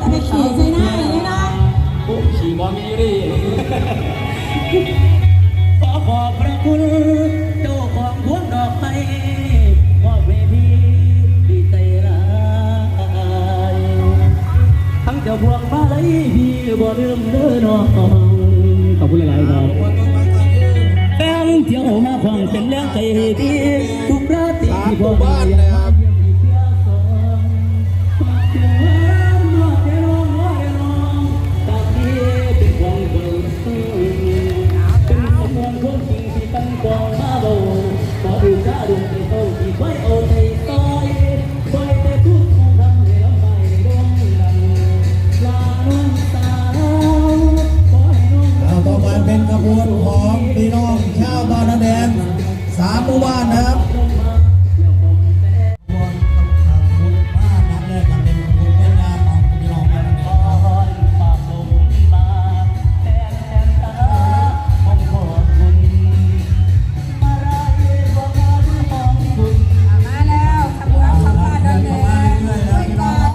ก็ไปขี่ใช่หน้าอย่างนี้นะบขี่มอมีรีขอขอบพระคุณเจ้าของพวงดอกไม้มอบเวทีดีใจร้ทั้งจ้าพวงมาลยพี่บ่ลืมเด้อน้องขอบคุณหลายๆครับแป้งเที่ยวมาควางเป็นแรงใจดี หมู่บ้านนะครับเป็นขบวนของพี่น้องชาวบ้านแดงสามหมู่บ้านนะ